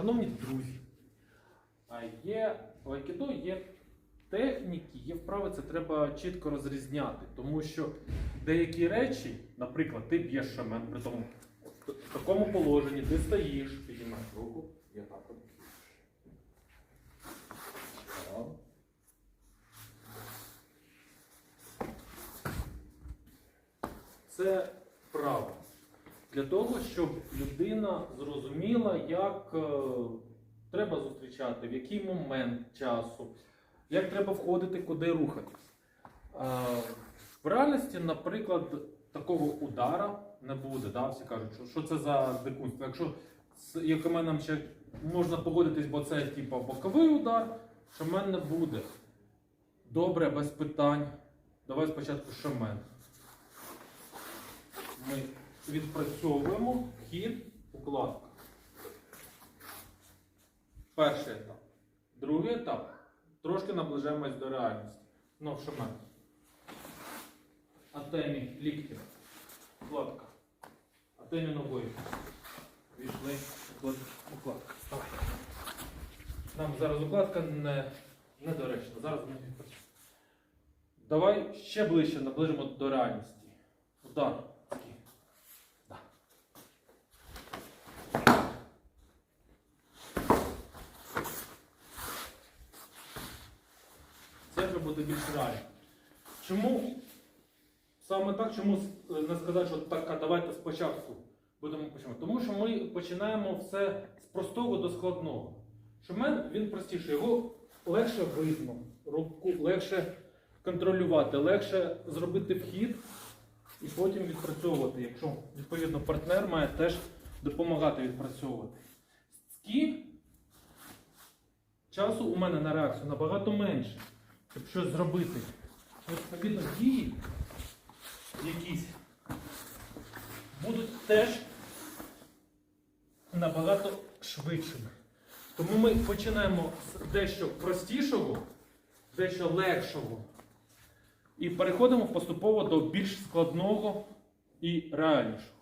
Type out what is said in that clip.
Шановні друзі, є айкідо є техніки, є вправи, це треба чітко розрізняти, тому що деякі речі, наприклад, ти б'єш шамен, при тому в такому положенні ти стоїш, піднімаєш руку, я так. Це. Для того, щоб людина зрозуміла, як е, треба зустрічати, в який момент часу, як треба входити, куди рухатись. Е, в реальності, наприклад, такого удара не буде. Да? Всі кажуть, що, що це за дикунство. Якщо з якоменом ще можна погодитись, бо це типу, боковий удар, шамен не буде. Добре, без питань. Давай спочатку шамен. Відпрацьовуємо хід укладка. Перший етап. Другий етап. Трошки наближаємось до реальності. Ну, шамен. Атемі лікті. Укладка. Атемі ногою. Війшли. Уклад- Укладка. Давай. Нам зараз укладка не, недоречна. Зараз ми відпрацюємо. Давай ще ближче наближимо до реальності. Удар. Такий. Да. Це буде більш реально. Чому саме так, чому е, не сказати, що так, а давайте спочатку будемо починати? Тому що ми починаємо все з простого до складного. Шумен він простіший, його легше видно, руку легше контролювати, легше зробити вхід і потім відпрацьовувати, якщо відповідно партнер має теж допомагати відпрацьовувати. Ски часу у мене на реакцію набагато менше, щоб щось зробити. Відповідно, дії якісь будуть теж набагато швидшими. Тому ми починаємо з дещо простішого, дещо легшого. І переходимо поступово до більш складного і реальнішого.